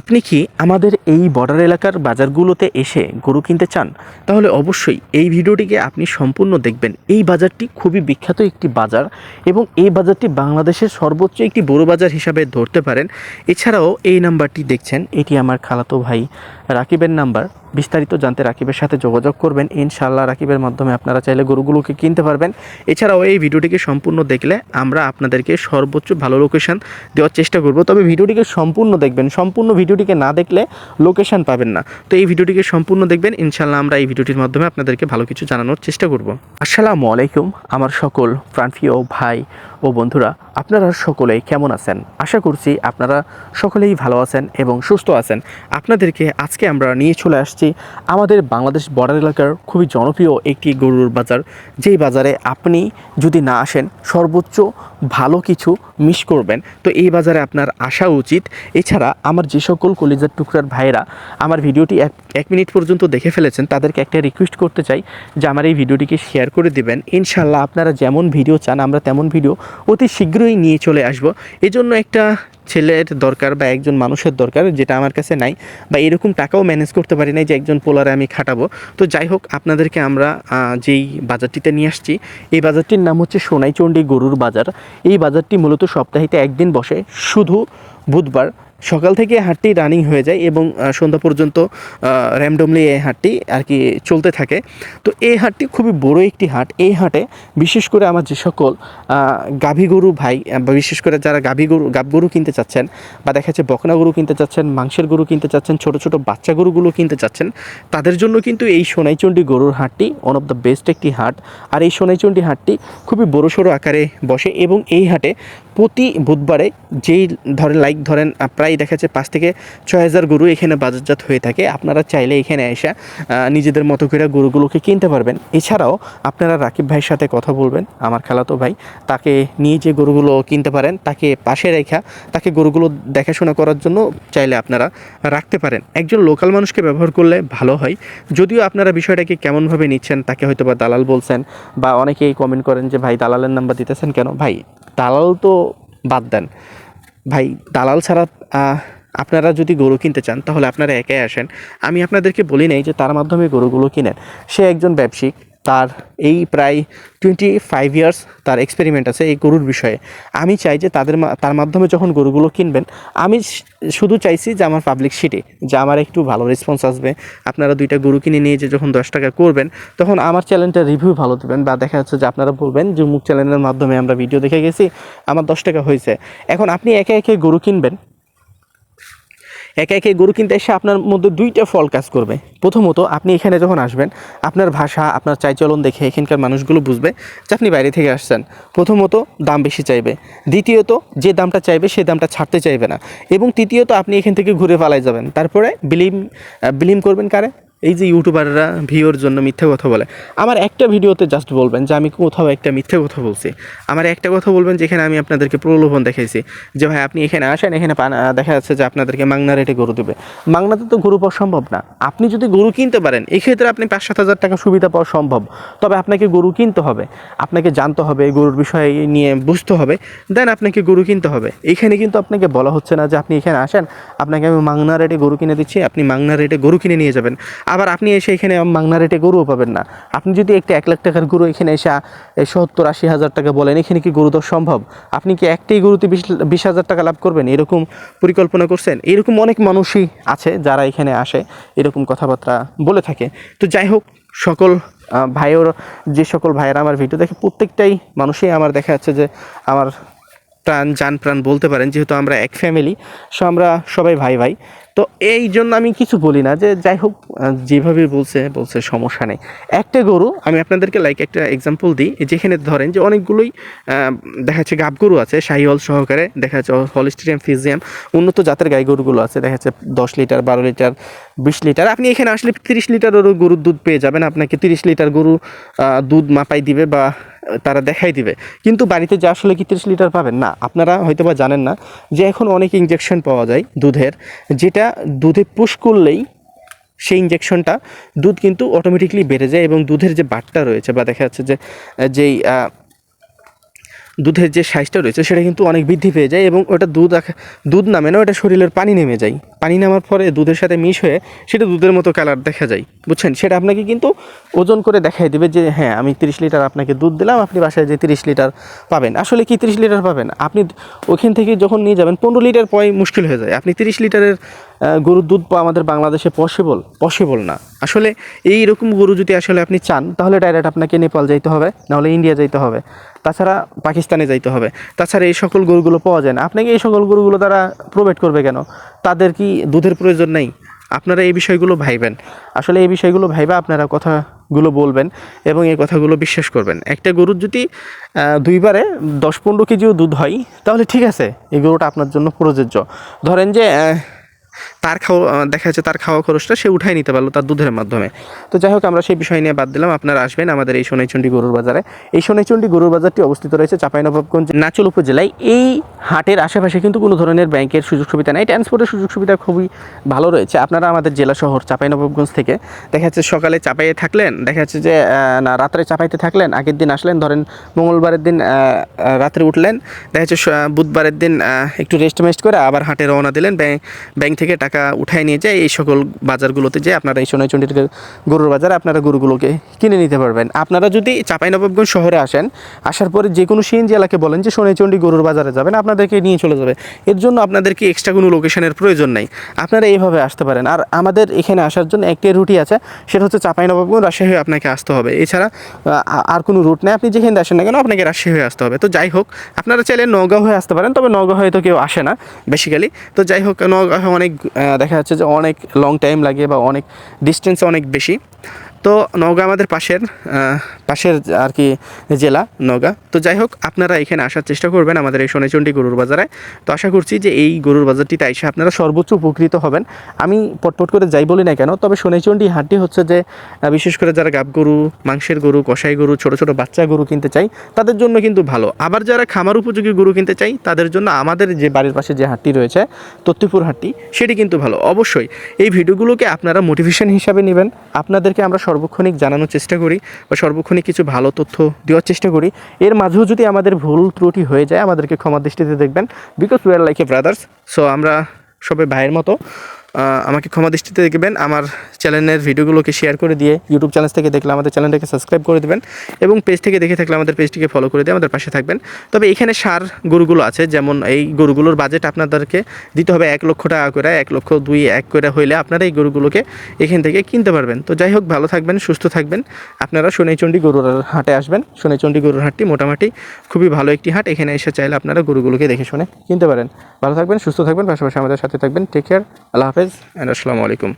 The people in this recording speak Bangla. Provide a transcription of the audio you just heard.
আপনি কি আমাদের এই বর্ডার এলাকার বাজারগুলোতে এসে গরু কিনতে চান? তাহলে অবশ্যই এই ভিডিওটিকে আপনি সম্পূর্ণ দেখবেন। এই বাজারটি খুবই বিখ্যাত একটি বাজার এবং এই বাজারটি বাংলাদেশের সর্বোচ্চ একটি বড় বাজার হিসাবে ধরতে পারেন। এছাড়াও এই নাম্বারটি দেখছেন, এটি আমার খালাতো ভাই রাকিবের নাম্বার। বিস্তারিত জানতে রাকিবের সাথে যোগাযোগ করবেন। ইনশাআল্লাহ রাকিবের মাধ্যমে আপনারা চাইলে গরুগুলোকে কিনতে পারবেন। এছাড়াও এই ভিডিওটিকে সম্পূর্ণ দেখলে আমরা আপনাদেরকে সর্বোচ্চ ভালো লোকেশন দেওয়ার চেষ্টা করব। তবে ভিডিওটিকে সম্পূর্ণ দেখবেন। সম্পূর্ণ ভিডিওটিকে না দেখলে লোকেশন পাবেন না। তো এই ভিডিওটিকে সম্পূর্ণ দেখবেন। ইনশাআল্লাহ আমরা এই ভিডিওটির মাধ্যমে আপনাদেরকে ভালো কিছু জানানোর চেষ্টা করব। আসসালামু আলাইকুম, আমার সকল প্রাণপ্রিয় ভাই ও বন্ধুরা, আপনারা সকলেই কেমন আছেন? আশা করছি আপনারা সকলেই ভালো আছেন এবং সুস্থ আছেন। আপনাদেরকে আজকে আমরা নিয়ে চলে আসছি আমাদের বাংলাদেশ বর্ডার এলাকার খুবই জনপ্রিয় একটি গরুর বাজার। যেই বাজারে আপনি যদি না আসেন, সর্বোচ্চ ভালো কিছু মিস করবেন। তো এই বাজারে আপনার আসা উচিত। এছাড়া আমার যে সকল কলিজার টুকরার ভাইয়েরা আমার ভিডিওটি এক মিনিট পর্যন্ত দেখে ফেলেছেন, তাদেরকে একটা রিকোয়েস্ট করতে চাই যে আমার এই ভিডিওটিকে শেয়ার করে দেবেন। ইনশাল্লাহ আপনারা যেমন ভিডিও চান, আমরা তেমন ভিডিও অতি শীঘ্রই নিয়ে চলে আসব। এজন্য একটা ছেলের দরকার বা একজন মানুষের দরকার যেটা আমার কাছে নাই বা এরকম টাকাও ম্যানেজ করতে পারি নাই যে একজন পোলারে আমি খাটাবো। তো যাই হোক, আপনাদেরকে আমরা যেই বাজারটিতে নিয়ে আসছি, এই বাজারটির নাম হচ্ছে সোনাইচণ্ডী গরুর বাজার। এই বাজারটি মূলত সপ্তাহিতে একদিন বসে, শুধু বুধবার। সকাল থেকে হাটটি রানিং হয়ে যায় এবং সন্ধ্যা পর্যন্ত র্যামডমলি এই হাটটি আর কি চলতে থাকে। তো এই হাটটি খুবই বড় একটি হাট। এই হাটে বিশেষ করে আমার যে সকল গাভী গরু ভাই বা বিশেষ করে যারা গাভী গরু গাব গরু কিনতে চাচ্ছেন বা দেখা যাচ্ছে বকনা গরু কিনতে চাচ্ছেন মাংসের গরু কিনতে চাচ্ছেন ছোট ছোট বাচ্চা গরুগুলো কিনতে চাচ্ছেন তাদের জন্য কিন্তু এই সোনাইচণ্ডী গরুর হাটটি ওয়ান অফ দ্য বেস্ট একটি হাট। আর এই সোনাইচণ্ডী হাটটি খুবই বড়সড় আকারে বসে এবং এই হাটে প্রতি বুধবারে যেই ধরেন লাইক ধরেন আহ, প্রায় দেখা যাচ্ছে পাঁচ থেকে ছয় হাজার গরু এখানে বাজারজাত হয়ে থাকে। আপনারা চাইলে এখানে এসে নিজেদের মতো করে গরুগুলোকে কিনতে পারবেন। এছাড়াও আপনারা রাকিব ভাইয়ের সাথে কথা বলবেন, আমার খালাতো ভাই। তাকে নিয়ে যে গরুগুলো কিনতে পারেন, তাকে পাশে রেখা, তাকে গরুগুলো দেখাশোনা করার জন্য চাইলে আপনারা রাখতে পারেন। একজন লোকাল মানুষকে ব্যবহার করলে ভালো হয়। যদিও আপনারা বিষয়টাকে কেমনভাবে নিচ্ছেন, তাকে হয়তো বা দালাল বলছেন, বা অনেকেই কমেন্ট করেন যে, ভাই, দালালের নাম্বার দিতেছেন কেন? ভাই, দালাল তো বাদ দেন। ভাই, দালাল ছাড়া আপনারা যদি গরু কিনতে চান, তাহলে আপনারা একাই আসেন। আমি আপনাদেরকে বলি নাই যে তার মাধ্যমে গরুগুলো কিনেন। সে একজন ব্যবসায়িক তার এই প্রায় টোয়েন্টি ফাইভ ইয়ার্স তার এক্সপেরিমেন্ট আছে এই গরুর বিষয়ে। আমি চাই যে তাদের তার মাধ্যমে যখন গরুগুলো কিনবেন, আমি শুধু চাইছি যে আমার পাবলিক সিটে যে আমার একটু ভালো রেসপন্স আসবে। আপনারা দুইটা গরু কিনে নিয়ে যে যখন দশ টাকা করবেন, তখন আমার চ্যানেলটা রিভিউ ভালো দেবেন বা দেখা যাচ্ছে যে আপনারা বলবেন যে মুখ চ্যানেলের মাধ্যমে আমরা ভিডিও দেখে গেছি, আমার দশ টাকা হয়েছে। এখন আপনি একে একে গরু কিনবেন একে একে গরু কিন্তু এসে আপনার মধ্যে দুইটা ফল কাজ করবে। প্রথমত, আপনি এখানে যখন আসবেন, আপনার ভাষা, আপনার চাইচলন দেখে এখানকার মানুষগুলো বুঝবে যে আপনি বাইরে থেকে আসছেন। প্রথমত, দাম বেশি চাইবে। দ্বিতীয়ত, যে দামটা চাইবে, সে দামটা ছাড়তে চাইবে না। এবং তৃতীয়ত, আপনি এখান থেকে ঘুরে পালাই যাবেন। তারপরে বিলিম বিলিম করবেন কারে? এই যে ইউটিউবাররা ভিওর জন্য মিথ্যে কথা বলে, আমার একটা ভিডিওতে জাস্ট বলবেন যে আমি কোথাও একটা মিথ্যে কথা বলছি। আমার একটা কথা বলবেন যেখানে আমি আপনাদেরকে প্রলোভন দেখাইছি যে ভাই আপনি এখানে আসেন, এখানে দেখা যাচ্ছে যে আপনাদেরকে মাংনা রেটে গরু দেবে। মাংনাতে তো গরু পাওয়া সম্ভব না। আপনি যদি গরু কিনতে পারেন এক্ষেত্রে আপনি পাঁচ সাত হাজার টাকা সুবিধা পাওয়া সম্ভব। তবে আপনাকে গরু কিনতে হবে, আপনাকে জানতে হবে গরুর বিষয়ে নিয়ে বুঝতে হবে, দেন আপনাকে গরু কিনতে হবে। এখানে কিন্তু আপনাকে বলা হচ্ছে না যে আপনি এখানে আসেন, আপনাকে আমি মাংনা রেটে গরু কিনে দিচ্ছি, আপনি মাংনা রেটে গরু কিনে নিয়ে যাবেন। আবার আপনি এসে এখানে মাংনা রেটে গরুও পাবেন না। আপনি যদি একটা এক লাখ টাকার গরু এখানে এসে সত্তর আশি হাজার টাকা বলেন, এখানে কি গরু দেওয়া সম্ভব? আপনি কি একটাই গরুতে বিশ বিশ হাজার টাকা লাভ করবেন? এরকম পরিকল্পনা করছেন? এরকম অনেক মানুষই আছে যারা এখানে আসে, এরকম কথাবার্তা বলে থাকে। তো যাই হোক, সকল ভাইয়ের, যে সকল ভাইয়েরা আমার ভিডিও দেখে, প্রত্যেকটাই মানুষই আমার দেখা যাচ্ছে যে, আমার প্রাণ যান প্রাণ বলতে পারেন, যেহেতু আমরা এক ফ্যামিলি সো আমরা সবাই ভাই ভাই। তো এই জন্য আমি কিছু বলি না, যে যাই হোক যেভাবে বলছে বলছে, সমস্যা নেই। একটা গরু, আমি আপনাদেরকে লাইক একটা এক্সাম্পল দিই, যেখানে ধরেন যে অনেকগুলোই দেখা যাচ্ছে গাব গরু আছে, শাহিওয়াল সহকারে, দেখা যাচ্ছে হলিস্টিরিয়াম ফিজিয়াম উন্নত জাতের গাই গরুগুলো আছে, দেখা যাচ্ছে দশ লিটার, বারো লিটার, বিশ লিটার। আপনি এখানে আসলে তিরিশ লিটারেরও গরুর দুধ পেয়ে যাবেন, আপনাকে তিরিশ লিটার গরু দুধ মাপাই দিবে বা তারা দেখাই দিবে। কিন্তু বাড়িতে যে আসলে কি তিরিশ লিটার পাবেন? না, আপনারা হয়তো বা জানেন না যে এখন অনেক ইঞ্জেকশন পাওয়া যায় দুধের, যেটা দুধে পুশ করলেই সেই ইঞ্জেকশনটা দুধ কিন্তু অটোমেটিকলি বেড়ে যায় এবং দুধের যে বাটটা রয়েছে বা দেখা যাচ্ছে যে, যেই দুধের যে সাইজটা রয়েছে সেটা কিন্তু অনেক বৃদ্ধি পেয়ে যায় এবং ওটা দুধ দুধ নামে না ওটা শরীরের পানি নেমে যায়। পানি নামার পরে দুধের সাথে মিশ হয়ে সেটা দুধের মতো কালার দেখা যায়। বুঝছেন? সেটা আপনাকে কিন্তু ওজন করে দেখাই দেবে যে হ্যাঁ আমি তিরিশ লিটার আপনাকে দুধ দিলাম, আপনি বাসায় যে তিরিশ লিটার পাবেন। আসলে কি তিরিশ লিটার পাবেন? আপনি ওখান থেকে যখন নিয়ে যাবেন, পনেরো লিটার পয় মুশকিল হয়ে যায়। আপনি তিরিশ লিটারের গরুর দুধ পাওয়া আমাদের বাংলাদেশে পসিবল পসিবল না। আসলে এই রকম গরু যদি আসলে আপনি চান, তাহলে ডাইরেক্ট আপনাকে নেপাল যাইতে হবে, নাহলে ইন্ডিয়া যাইতে হবে। তাছাড়া পাকিস্তানে যাইতে হবে। তাছাড়া এই সকল গরুগুলো পাওয়া যায় না। আপনাকে এই সকল গরুগুলো তারা প্রোভাইড করবে কেন? তাদের কি দুধের প্রয়োজন নেই। আপনারা এই বিষয়গুলো ভাইবেন। আসলে এই বিষয়গুলো ভাইবা, আপনারা কথাগুলো বলবেন এবং এই কথাগুলো বিশ্বাস করবেন। একটা গরুর যদি দুইবারে দশ পনেরো কেজিও দুধ হয়, তাহলে ঠিক আছে, এই গরুটা আপনার জন্য প্রযোজ্য। ধরেন যে তার খাওয়া দেখা যাচ্ছে তার খাওয়া খরচটা সে উঠাই নিতে পারল তার দুধের মাধ্যমে। তো যাই হোক, আমরা সেই বিষয় নিয়ে বাদ দিলাম। আপনারা আসবেন আমাদের এই সোনাইচন্ডী গরুর বাজারে। এই সোনাইচন্ডী গরুর বাজারটি অবস্থিত রয়েছে চাঁপাইনবাবগঞ্জ, নাচল উপজেলায়। এই হাটের আশেপাশে কিন্তু কোনো ধরনের ব্যাংকের সুযোগ সুবিধা নেই। ট্রান্সপোর্টের সুযোগ সুবিধা খুবই ভালো রয়েছে। আপনারা আমাদের জেলা শহর চাঁপাইনবাবগঞ্জ থেকে দেখা যাচ্ছে সকালে চাপাইয়ে থাকলেন, দেখা যাচ্ছে যে না, রাত্রে চাপাইতে থাকলেন, আগের দিন আসলেন, ধরেন মঙ্গলবারের দিন রাত্রে উঠলেন, দেখা যাচ্ছে বুধবারের দিন একটু রেস্ট মেস্ট করে আবার হাটে রওনা দিলেন। ব্যাংক ব্যাংক থেকে টাকা উঠায় নিয়ে যায়, এই সকল বাজারগুলোতে যে আপনারা এই সোনাইচন্ডীর গরুর বাজারে আপনারা গরুগুলোকে কিনে নিতে পারবেন। আপনারা যদি চাঁপাইনবাবগঞ্জ শহরে আসেন, আসার পরে যে কোনো সিএনজি এলাকায় বলেন যে সোনাইচন্ডী গরুর বাজারে যাবেন, আপনাদেরকে নিয়ে চলে যাবে। এর জন্য আপনাদেরকে এক্সট্রা কোনো লোকেশনের প্রয়োজন নেই। আপনারা এইভাবে আসতে পারেন। আর আমাদের এখানে আসার জন্য একটি রুটি আছে, সেটা হচ্ছে চাঁপাইনবাবগঞ্জ রাজশাহী হয়ে আপনাকে আসতে হবে। এছাড়া আর কোনো রুট নেই। আপনি যেখানে আসেন না কেন, আপনাকে রাজশাহী হয়ে আসতে হবে। তো যাই হোক, আপনারা চাইলে নগাঁও হয়ে আসতে পারেন, তবে নগাঁও হয়ে তো কেউ আসে না বেসিক্যালি তো যাই হোক নগাঁও অনেক দেখা যাচ্ছে যে অনেক লং টাইম লাগে বা অনেক ডিস্টেন্স অনেক বেশি। তো নওগাঁ আমাদের পাশের পাশের আর কি জেলা নওগাঁ। তো যাই হোক, আপনারা এখানে আসার চেষ্টা করবেন আমাদের এই সোনাইচন্ডী গরুর বাজারে। তো আশা করছি যে এই গরুর বাজারটিতে এসে আপনারা সর্বোচ্চ উপকৃত হবেন। আমি পটপট করে যাই বলি না কেন, তবে সোনাইচন্ডী হাটটি হচ্ছে যে বিশেষ করে যারা গাব গরু, মাংসের গরু কষাই গরু, ছোট ছোট বাচ্চা গরু কিনতে চাই, তাদের জন্য কিন্তু ভালো। আবার যারা খামার উপযোগী গরু কিনতে চাই, তাদের জন্য আমাদের যে বাড়ির পাশে যে হাটটি রয়েছে, তত্ত্বপুর হাটটি, সেটি কিন্তু ভালো। অবশ্যই এই ভিডিওগুলোকে আপনারা মোটিভেশন হিসাবে নেবেন। আপনাদেরকে আমরা সর্বক্ষণিক জানানোর চেষ্টা করি বা সর্বক্ষণিক কিছু ভালো তথ্য দেওয়ার চেষ্টা করি। এর মাঝেও যদি আমাদের ভুল ত্রুটি হয়ে যায়, আমাদেরকে ক্ষমা দৃষ্টিতে দেখবেন। Because we are like a brothers so আমরা সবাই ভাইয়ের মতো। আমাকে ক্ষমা দৃষ্টিতে দেখবেন। আমার চ্যানেলের ভিডিওগুলোকে শেয়ার করে দিয়ে ইউটিউব চ্যানেল থেকে দেখলে আমাদের চ্যানেলটাকে সাবস্ক্রাইব করে দেবেন এবং পেজ থেকে দেখে থাকলে আমাদের পেজটিকে ফলো করে দিয়ে আমাদের পাশে থাকবেন। তবে এখানে সার গরুগুলো আছে, যেমন এই গরুগুলোর বাজেট আপনাদেরকে দিতে হবে এক লক্ষ টাকা করে, এক লক্ষ দুই, এক করে হইলে আপনারা এই গরুগুলোকে এখান থেকে কিনতে পারবেন। তো যাই হোক, ভালো থাকবেন, সুস্থ থাকবেন। আপনারা সোনাইচন্ডী গরুর হাটে আসবেন। সোনাইচন্ডী গরুর হাটটি মোটামুটি খুবই ভালো একটি হাট। এখানে এসে চাইলে আপনারা গরুগুলোকে দেখে শুনে কিনতে পারেন। ভালো থাকবেন, সুস্থ থাকবেন, পাশাপাশি আমাদের সাথে থাকবেন। টেক কেয়ার আল্লাহ হাফেজ অ্যান্ড আসসালামু আলাইকুম